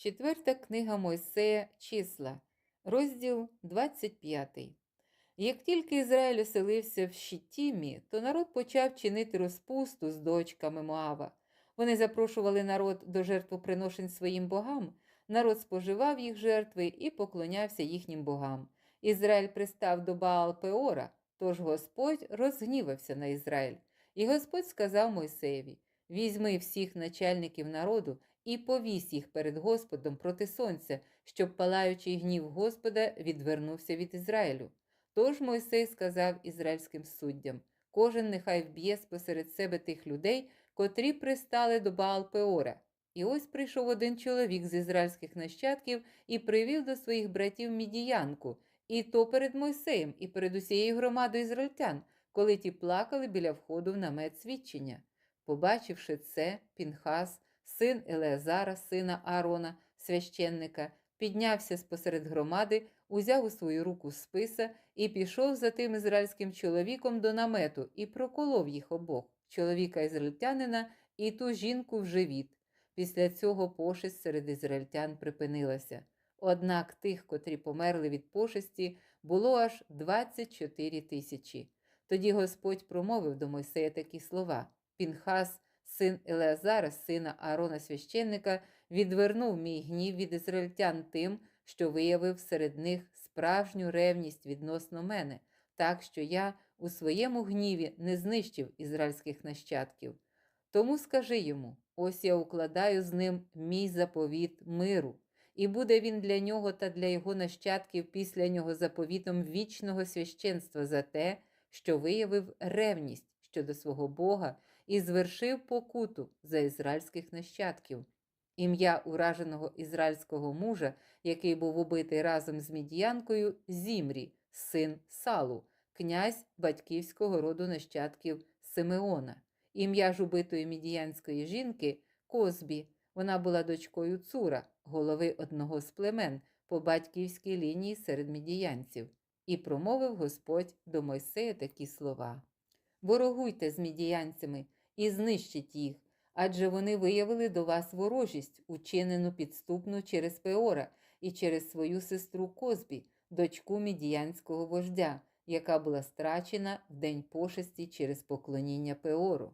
Четверта книга Мойсея Числа, розділ 25. Як тільки Ізраїль оселився в Щитімі, то народ почав чинити розпусту з дочками Моава. Вони запрошували народ до жертвоприношень своїм богам, народ споживав їх жертви і поклонявся їхнім богам. Ізраїль пристав до Баал Пеора, тож Господь розгнівався на Ізраїль. І Господь сказав Мойсеєві: Візьми всіх начальників народу і повісь їх перед Господом проти сонця, щоб палаючий гнів Господа відвернувся від Ізраїлю. Тож Мойсей сказав ізраїльським суддям: кожен нехай вб'є спосеред себе тих людей, котрі пристали до Баал Пеора. І ось прийшов один чоловік з ізраїльських нащадків і привів до своїх братів мідіянку, і то перед Мойсеєм, і перед усією громадою ізраїльтян, коли ті плакали біля входу в намет свідчення. Побачивши це, Пінхас, син Елеазара, сина Аарона, священника, піднявся спосеред громади, узяв у свою руку списа і пішов за тим ізраїльським чоловіком до намету і проколов їх обох, чоловіка ізраїльтянина і ту жінку в живіт. Після цього пошесть серед ізраїльтян припинилася. Однак тих, котрі померли від пошесті, було аж 24 тисячі. Тоді Господь промовив до Мойсея такі слова: Пінхас, син Елеазара, сина Аарона священника, відвернув мій гнів від ізраїльтян тим, що виявив серед них справжню ревність відносно мене, так що я у своєму гніві не знищив ізраїльських нащадків. Тому скажи йому: ось я укладаю з ним мій заповіт миру, і буде він для нього та для його нащадків після нього заповітом вічного священства за те, що виявив ревність щодо свого Бога і звершив покуту за ізраїльських нащадків. Ім'я ураженого ізраїльського мужа, який був убитий разом з мідіянкою, Зімрі, син Салу, князь батьківського роду нащадків Симеона. Ім'я ж убитої мідіянської жінки Козбі. Вона була дочкою Цура, голови одного з племен по батьківській лінії серед мідіянців. І промовив Господь до Мойсея такі слова: Ворогуйте з мідіянцями і знищить їх, адже вони виявили до вас ворожість, учинену підступну через Пеора і через свою сестру Козбі, дочку мідіянського вождя, яка була страчена в день пошесті через поклоніння Пеору.